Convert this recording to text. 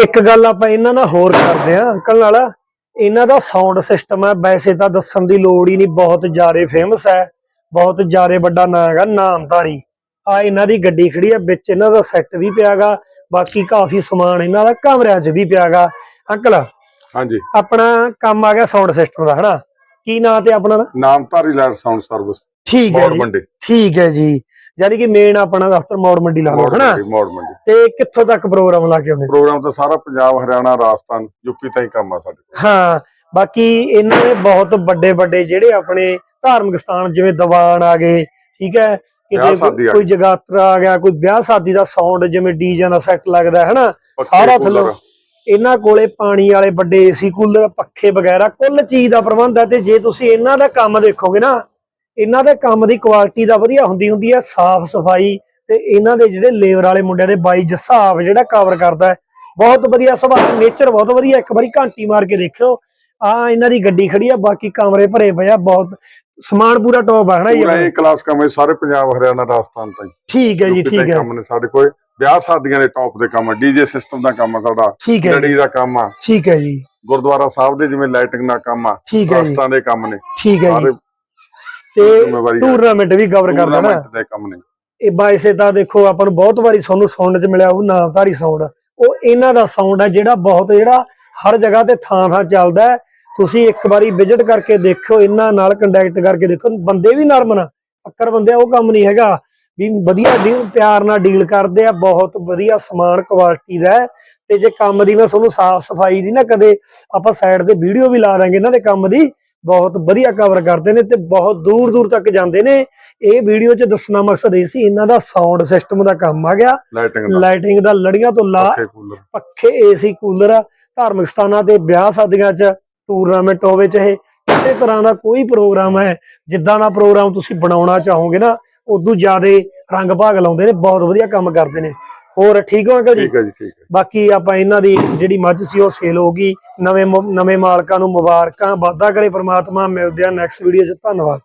ਇੱਕ ਗੱਲ ਆਪਾਂ ਇਹਨਾਂ ਨਾਲ ਹੋਰ ਕਰਦੇ ਆ ਅੰਕਲ ਨਾਲ। ਇਹਨਾਂ ਦਾ ਸਾਊਂਡ ਸਿਸਟਮ ਹੈ। ਵੈਸੇ ਤਾਂ ਦੱਸਣ ਦੀ ਲੋੜ ਹੀ ਨਹੀਂ ਬਹੁਤ ਜ਼ਿਆਦਾ ਫੇਮਸ ਹੈ। ਬਹੁਤ ਜ਼ਿਆਦਾ ਵੱਡਾ ਨਾਂ ਹੈਗਾ ਨਾਮਧਾਰੀ। ਆ ਇਹਨਾਂ ਦੀ ਗੱਡੀ ਖੜੀ ਹੈ ਵਿੱਚ ਇਹਨਾਂ ਦਾ ਸੈੱਟ ਵੀ ਪਿਆਗਾ ਬਾਕੀ ਕਾਫੀ ਸਮਾਨ ਇਹਨਾਂ ਦਾ ਕਮਰਿਆਂ 'ਚ ਵੀ ਪਿਆਗਾ ਅੰਕਲ ਹਾਂਜੀ। ਆਪਣਾ ਕੰਮ ਆ ਗਿਆ ਸਾਊਂਡ ਸਿਸਟਮ ਦਾ ਹਨਾ? ਕੀ ਨਾਂ ਤੇ ਆਪਣਾ? ਨਾਮਧਾਰੀ ਲੈਟ ਸਾਊਂਡ ਸਰਵਿਸ ਠੀਕ ਹੈ ਜੀ। ਠੀਕ ਹੈ ਜੀ। ਯਾਨੀ ਕਿ ਮੇਨ ਆਪਣਾ ਦਫ਼ਤਰ ਮੌੜ ਮੰਡੀ ਲਾ ਲਓ ਹਨਾ? ਮੋੜ ਮੰਡੀ। ਤੇ ਕਿੱਥੋਂ ਤੱਕ ਪ੍ਰੋਗਰਾਮ ਲਾ ਕੇ ਆਉਂਦੇ? ਪ੍ਰੋਗਰਾਮ ਤਾਂ ਸਾਰਾ ਪੰਜਾਬ ਹਰਿਆਣਾ ਰਾਜਸਥਾਨ ਯੂਪੀ ਤਾਈਂ ਕੰਮ ਆ ਸਾਡੇ ਕੋਲ। ਹਾਂ ਬਾਕੀ ਇਹਨਾਂ ਨੇ ਬਹੁਤ ਵੱਡੇ ਵੱਡੇ ਜਿਹੜੇ ਆਪਣੇ ਧਾਰਮਿਕ ਸਥਾਨ ਜਿਵੇਂ ਦੀਵਾਨ ਆ ਗਏ ਠੀਕ ਹੈ? ਕਿਤੇ ਕੋਈ- ਜਗਾਤਰਾ ਆ ਗਿਆ ਕੋਈ ਵਿਆਹ ਸ਼ਾਦੀ ਦਾ ਸਾਊਂਡ ਜਿਵੇਂ ਡੀਜੇ ਦਾ ਸੈੱਟ ਲੱਗਦਾ ਹੈ ਨਾ ਸਾਰਾ ਥੱਲੋਂ ਇਹਨਾਂ ਕੋਲੇ ਪਾਣੀ ਵਾਲੇ ਵੱਡੇ ਏਸੀ ਕੂਲਰ ਪੱਖੇ ਵਗੈਰਾ ਕੁੱਲ ਚੀਜ਼ ਦਾ ਪ੍ਰਬੰਧ ਹੈ ਤੇ ਜੇ ਤੁਸੀਂ ਇਹਨਾਂ ਦਾ ਕੰਮ ਦੇਖੋਗੇ ਨਾ ਇਹਨਾਂ ਦੇ ਕੰਮ ਦੀ ਕੁਆਲਿਟੀ ਦਾ ਵਧੀਆ ਹੁੰਦੀ ਹੁੰਦੀ ਹੈ ਸਾਫ਼ ਸਫ਼ਾਈ ਤੇ ਇਹਨਾਂ ਦੇ ਜਿਹੜੇ ਲੇਬਰ ਵਾਲੇ ਮੁੰਡਿਆਂ ਦੇ ਬਾਈ ਜਸਾਬ ਜਿਹੜਾ ਕਵਰ ਕਰਦਾ ਹੈ ਬਹੁਤ ਵਧੀਆ ਸੁਭਾਅ ਨੇਚਰ ਬਹੁਤ ਵਧੀਆ ਇੱਕ ਵਾਰੀ ਘੰਟੀ ਮਾਰ ਕੇ ਦੇਖਿਓ ਆ ਇਹਨਾਂ ਦੀ ਗੱਡੀ ਖੜੀ ਆ ਬਾਕੀ ਕਮਰੇ ਭਰੇ ਪਏ ਆ ਬਹੁਤ ਸਮਾਨ ਪੂਰਾ ਟੌਪ ਆ ਹਨਾ? ਇਹ ਕਲਾਸ ਕੰਮ ਹੈ ਸਾਰੇ ਪੰਜਾਬ ਹਰਿਆਣਾ ਰਾਜਸਥਾਨ ਤਾਈਂ। ਠੀਕ ਹੈ ਜੀ ਠੀਕ ਹੈ। ਕੰਮ ਨੇ ਸਾਡੇ ਕੋਲ। ਵਿਆਹ ਸ਼ਾਦੀਆਂ ਦੇ ਟੌਪ ਦੇ ਕੰਮ ਆ ਡੀਜੇ ਸਿਸਟਮ ਦਾ ਕੰਮ ਆ ਸਾਡਾ ਲੜੀ ਦਾ ਕੰਮ ਆ। ਠੀਕ ਹੈ ਜੀ। ਗੁਰਦੁਆਰਾ ਸਾਹਿਬ ਦੇ ਜਿਵੇਂ ਲਾਈਟਿੰਗ ਦਾ ਕੰਮ ਆ ਰਾਸਤਾਂ ਦੇ ਕੰਮ ਨੇ। ਠੀਕ ਹੈ ਜੀ। ਤੇ ਟੂਰਨਾਮੈਂਟ ਵੀ ਕਵਰ ਕਰਦਾ ਨਾ। ਟੂਰਨਾਮੈਂਟ ਦੇ ਕੰਮ ਨੇ। ਇਹ ਬਾਇਸੇ ਤਾਂ ਦੇਖੋ ਆਪਾਂ ਨੂੰ ਬਹੁਤ ਵਾਰੀ ਤੁਹਾਨੂੰ ਸੁਣਨ ਚ ਮਿਲਿਆ ਉਹ ਨਾਮਧਾਰੀ ਸਾਊਂਡ ਉਹ ਇਹਨਾਂ ਦਾ ਸਾਊਂਡ ਹੈ ਜਿਹੜਾ ਬਹੁਤ ਜਿਹੜਾ ਹਰ ਜਗ੍ਹਾ ਤੇ ਥਾਂ ਥਾਂ ਚੱਲਦਾ ਹੈ। ਤੁਸੀਂ ਇੱਕ ਵਾਰੀ ਵਿਜ਼ਿਟ ਕਰਕੇ ਦੇਖਿਓ ਇਹਨਾਂ ਨਾਲ ਕੰਟੈਕਟ ਕਰਕੇ ਦੇਖੋ। ਬੰਦੇ ਵੀ ਨਰਮ ਨਾ ਅੱਕਰ ਬੰਦੇ ਉਹ ਕੰਮ ਨਹੀਂ ਹੈਗਾ। ਵੀ ਵਧੀਆ ਡੀ- ਪਿਆਰ ਨਾਲ ਡੀਲ ਕਰਦੇ ਆ ਬਹੁਤ ਵਧੀਆ ਸਮਾਨ ਕੁਆਲਿਟੀ ਦਾ ਤੇ ਜੇ ਕੰਮ ਦੀ ਮੈਂ ਤੁਹਾਨੂੰ ਸਾਫ਼ ਸਫ਼ਾਈ ਦੀ ਨਾ ਕਦੇ ਆਪਾਂ ਸਾਈਡ ਤੇ ਵੀਡੀਓ ਵੀ ਲਾ ਦਾਂਗੇ ਇਹਨਾਂ ਦੇ ਕੰਮ ਦੀ ਬਹੁਤ ਵਧੀਆ ਕਵਰ ਕਰਦੇ ਨੇ ਤੇ ਬਹੁਤ ਦੂਰ ਦੂਰ ਤੱਕ ਜਾਂਦੇ ਨੇ। ਇਹ ਵੀਡੀਓ 'ਚ ਦੱਸਣਾ ਮਕਸਦ ਇਹ ਸੀ ਇਹਨਾਂ ਦਾ ਸਾਊਂਡ ਸਿਸਟਮ ਦਾ ਕੰਮ ਆ ਗਿਆ। ਲਾਈਟਿੰਗ ਦਾ। ਲੜੀਆਂ ਤੋਂ ਲਾ ਪੱਖੇ ਏਸੀ ਕੂਲਰ ਧਾਰਮਿਕ ਸਥਾਨਾਂ ਤੇ ਵਿਆਹ ਸ਼ਾਦੀਆਂ 'ਚ ਟੂਰਨਾਮੈਂਟ ਹੋਵੇ ਚਾਹੇ ਕਿਸੇ ਤਰ੍ਹਾਂ ਦਾ ਕੋਈ ਪ੍ਰੋਗਰਾਮ ਹੈ ਜਿੱਦਾਂ ਦਾ ਪ੍ਰੋਗਰਾਮ ਤੁਸੀਂ ਬਣਾਉਣਾ ਚਾਹੋਗੇ ਨਾ ਉਦੋਂ ਜ਼ਿਆਦਾ ਰੰਗ ਭਾਗ ਲਾਉਂਦੇ ਨੇ ਬਹੁਤ ਵਧੀਆ ਕੰਮ ਕਰਦੇ ਨੇ। ਹੋਰ ਠੀਕ ਹੋ ਅੰਕਲ ਜੀ? ਠੀਕ ਹੈ ਜੀ ਠੀਕ ਹੈ। ਬਾਕੀ ਆਪਾਂ ਇਹਨਾਂ ਦੀ ਜਿਹੜੀ ਮੱਝ ਸੀ ਉਹ ਸੇਲ ਹੋ ਗਈ। ਨਵੇਂ ਨਵੇਂ ਮਾਲਕਾਂ ਨੂੰ ਮੁਬਾਰਕਾਂ। ਵਾਦਾ ਕਰੇ ਪ੍ਰਮਾਤਮਾ। ਮਿਲਦੇ ਆ ਨੈਕਸਟ ਵੀਡੀਓ 'ਚ। ਧੰਨਵਾਦ